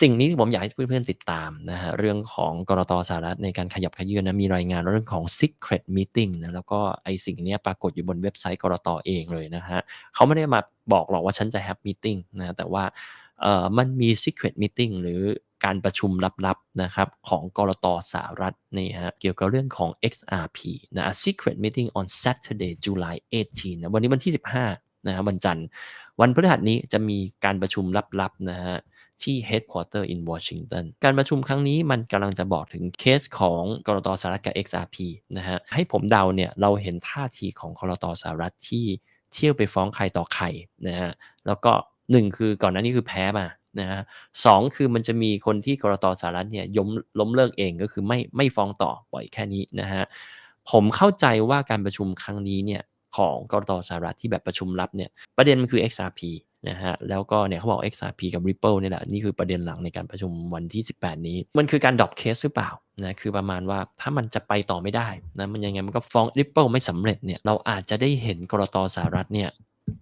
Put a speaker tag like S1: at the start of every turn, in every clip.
S1: สิ่งนี้ที่ผมอยากให้เพื่อนๆติดตามนะฮะเรื่องของกรตสหรัฐในการขยับขยื่นนะมีรายงานเรื่องของ secret meeting นะแล้วก็ไอสิ่งนี้ปรากฏอยู่บนเว็บไซต์กรตเองเลยนะฮะเขาไม่ได้มาบอกหรอกว่าฉันจะ have meeting นะแต่ว่าเอ่อมันมี secret meeting หรือการประชุมลับๆนะครับของกรตสหรัฐนี่ฮะเกี่ยวกับเรื่องของ XRP นะ secret meeting on Saturday July 18นะวันนี้วันที่ 15นะฮะวันจันทร์วันพฤหัสนี้จะมีการประชุมลับๆนะฮะ ที่ headquarter in Washington การประชุมครั้งนี้มันกำลังจะบอกถึงเคสของกรตสหรัฐกับ XRP นะฮะ ให้ผมเดาเนี่ยเราเห็นท่าทีของกรตสหรัฐที่เที่ยวไปฟ้องใครต่อใครนะฮะ แล้วก็หนึ่งคือก่อนหน้านี้คือแพ้มานะฮะสองคือมันจะมีคนที่กรตสหรัฐเนี่ยยมล้มเลิกเองก็คือไม่ไม่ฟ้องต่อปล่อยแค่นี้นะฮะผมเข้าใจว่าการประชุมครั้งนี้เนี่ย ของกรตสหรัฐที่แบบประชุมลับเนี่ยประเด็นมันคือ XRP นะฮะแล้วก็เนี่ยเขาบอก XRP กับ Ripple เนี่ยแหละนี่คือประเด็นหลังในการประชุมวันที่ 18 นี้ มันคือการดรอปเคสหรือเปล่านะคือประมาณว่าถ้ามันจะไปต่อไม่ได้นะมันยังไงมันก็ฟ้อง Ripple ไม่สำเร็จเนี่ยเราอาจจะได้เห็นกรตสหรัฐเนี่ย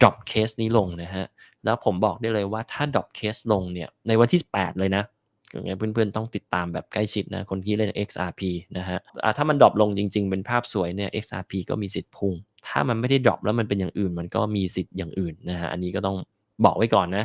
S1: ดรอปเคสนี้ลงนะฮะแล้วผมบอกได้เลยว่าถ้าดรอปเคสลงเนี่ยในวันที่ 8 เลยนะยังไงเพื่อนๆต้องติดตามแบบใกล้ชิดนะคนที่เล่น XRP นะฮะถ้ามันดรอปลงจริง ๆ เป็นภาพสวยเนี่ย XRP ก็มีสิทธิ์พุ่ง ถ้ามันไม่ได้ดรอปแล้วมันเป็นอย่างอื่น มันก็มีสิทธิ์อย่างอื่นนะฮะอันนี้ก็ต้องบอกไว้ก่อนนะ